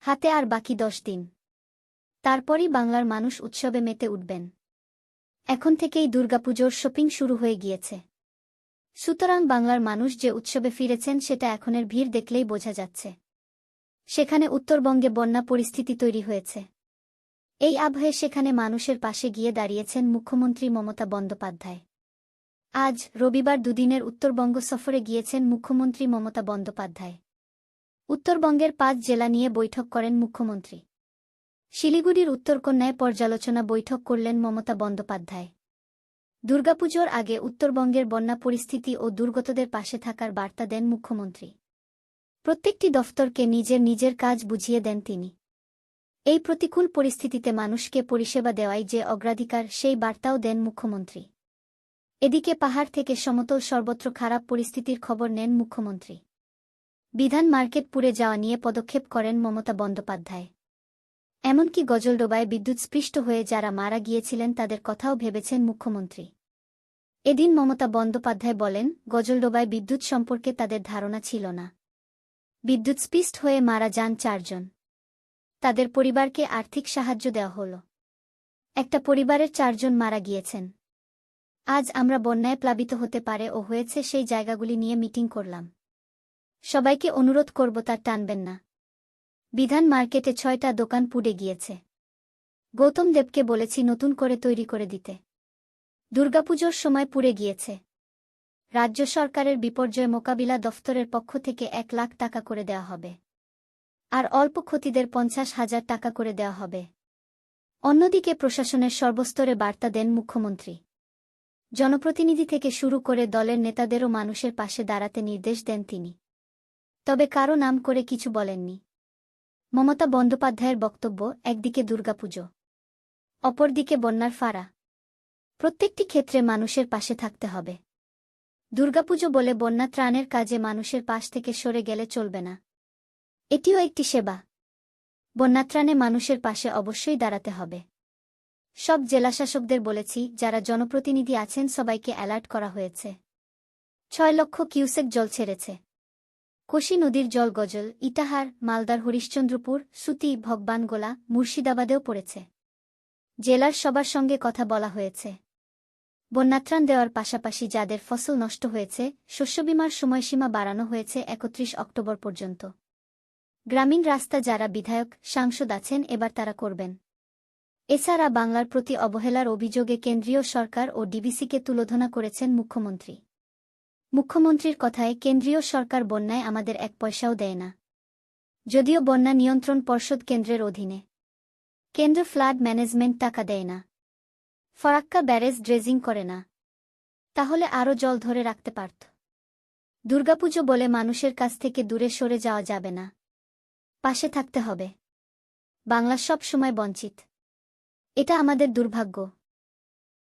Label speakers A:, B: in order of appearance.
A: হাতে আর বাকি দশ দিন। তারপরই বাংলার মানুষ উৎসবে মেতে উঠবেন। এখন থেকেই দুর্গাপুজোর শপিং শুরু হয়ে গিয়েছে। সুতরাং বাংলার মানুষ যে উৎসবে ফিরেছেন সেটা এখনের ভিড় দেখলেই বোঝা যাচ্ছে। সেখানে উত্তরবঙ্গে বন্যা পরিস্থিতি তৈরি হয়েছে। এই আবহে সেখানে মানুষের পাশে গিয়ে দাঁড়িয়েছেন মুখ্যমন্ত্রী মমতা বন্দ্যোপাধ্যায়। আজ রবিবার দুদিনের উত্তরবঙ্গ সফরে গিয়েছেন মুখ্যমন্ত্রী মমতা বন্দ্যোপাধ্যায়। উত্তরবঙ্গের পাঁচ জেলা নিয়ে বৈঠক করেন মুখ্যমন্ত্রী। শিলিগুড়ির উত্তরকন্যায় পর্যালোচনা বৈঠক করলেন মমতা বন্দ্যোপাধ্যায়। দুর্গাপুজোর আগে উত্তরবঙ্গের বন্যা পরিস্থিতি ও দুর্গতদের পাশে থাকার বার্তা দেন মুখ্যমন্ত্রী। প্রত্যেকটি দফতরকে নিজের নিজের কাজ বুঝিয়ে দেন তিনি। এই প্রতিকূল পরিস্থিতিতে মানুষকে পরিষেবা দেওয়াই যে অগ্রাধিকার, সেই বার্তাও দেন মুখ্যমন্ত্রী। এদিকে পাহাড় থেকে সমতল সর্বত্র খারাপ পরিস্থিতির খবর নেন মুখ্যমন্ত্রী। বিধান মার্কেট পুড়ে যাওয়া নিয়ে পদক্ষেপ করেন মমতা বন্দ্যোপাধ্যায়। এমনকি গজলডোবায় বিদ্যুৎস্পৃষ্ট হয়ে যারা মারা গিয়েছিলেন তাদের কথাও ভেবেছেন মুখ্যমন্ত্রী। এদিন মমতা বন্দ্যোপাধ্যায় বলেন, গজলডোবায় বিদ্যুৎ সম্পর্কে তাদের ধারণা ছিল না। বিদ্যুৎস্পৃষ্ট হয়ে মারা যান চারজন। তাদের পরিবারকে আর্থিক সাহায্য দেওয়া হল। একটা পরিবারের চারজন মারা গিয়েছেন। আজ আমরা বন্যায় প্লাবিত হতে পারে ও হয়েছে সেই জায়গাগুলি নিয়ে মিটিং করলাম। সবাইকে অনুরোধ করব তার টানবেন না। বিধান মার্কেটে ছয়টা দোকান পুড়ে গিয়েছে। গৌতম দেবকে বলেছি নতুন করে তৈরি করে দিতে। দুর্গাপুজোর সময় পুড়ে গিয়েছে। রাজ্য সরকারের বিপর্যয় মোকাবিলা দফতরের পক্ষ থেকে এক লাখ টাকা করে দেওয়া হবে। আর অল্প ক্ষতিদের পঞ্চাশ হাজার টাকা করে দেওয়া হবে। অন্যদিকে প্রশাসনের সর্বস্তরে বার্তা দেন মুখ্যমন্ত্রী। জনপ্রতিনিধি থেকে শুরু করে দলের নেতাদেরও মানুষের পাশে দাঁড়াতে নির্দেশ দেন তিনি। তবে কারও নাম করে কিছু বলেননি। মমতা বন্দ্যোপাধ্যায়ের বক্তব্য, একদিকে দুর্গাপুজো, অপরদিকে বন্যার ফাড়া। প্রত্যেকটি ক্ষেত্রে মানুষের পাশে থাকতে হবে। দুর্গাপুজো বলে বন্যা ত্রাণের কাজে মানুষের পাশ থেকে সরে গেলে চলবে না। এটিও একটি সেবা। বন্যাত্রাণে মানুষের পাশে অবশ্যই দাঁড়াতে হবে। সব জেলাশাসকদের বলেছি, যারা জনপ্রতিনিধি আছেন, সবাইকে অ্যালার্ট করা হয়েছে। ছয় লক্ষ কিউসেক জল ছেড়েছে। কোশি নদীর জল গজল ইটাহার, মালদার হরিশ্চন্দ্রপুর, সুতি, ভগবানগোলা, মুর্শিদাবাদেও পড়েছে। জেলার সবার সঙ্গে কথা বলা হয়েছে। বন্যাত্রাণ দেওয়ার পাশাপাশি যাদের ফসল নষ্ট হয়েছে, শস্যবিমার সময়সীমা বাড়ানো হয়েছে একত্রিশ অক্টোবর পর্যন্ত। গ্রামীণ রাস্তা যারা বিধায়ক, সাংসদ আছেন, এবার তারা করবেন। এছাড়া বাংলার প্রতি অবহেলার অভিযোগে কেন্দ্রীয় সরকার ও ডিবিসিকে তুলোধনা করেছেন মুখ্যমন্ত্রী। মুখ্যমন্ত্রীর কথায় কেন্দ্রীয় সরকার বন্যায় আমাদের এক পয়সাও দেয় না। যদিও বন্যা নিয়ন্ত্রণ পর্ষদ কেন্দ্রের অধীনে। কেন্দ্র ফ্লাড ম্যানেজমেন্ট টাকা দেয় না। ফরাক্কা ব্যারেজ ড্রেজিং করে না। তাহলে আরও জল ধরে রাখতে পারত। দুর্গাপুজো বলে মানুষের কাছ থেকে দূরে সরে যাওয়া যাবে না। পাশে থাকতে হবে। বাংলা সব সময় বঞ্চিত। এটা আমাদের দুর্ভাগ্য।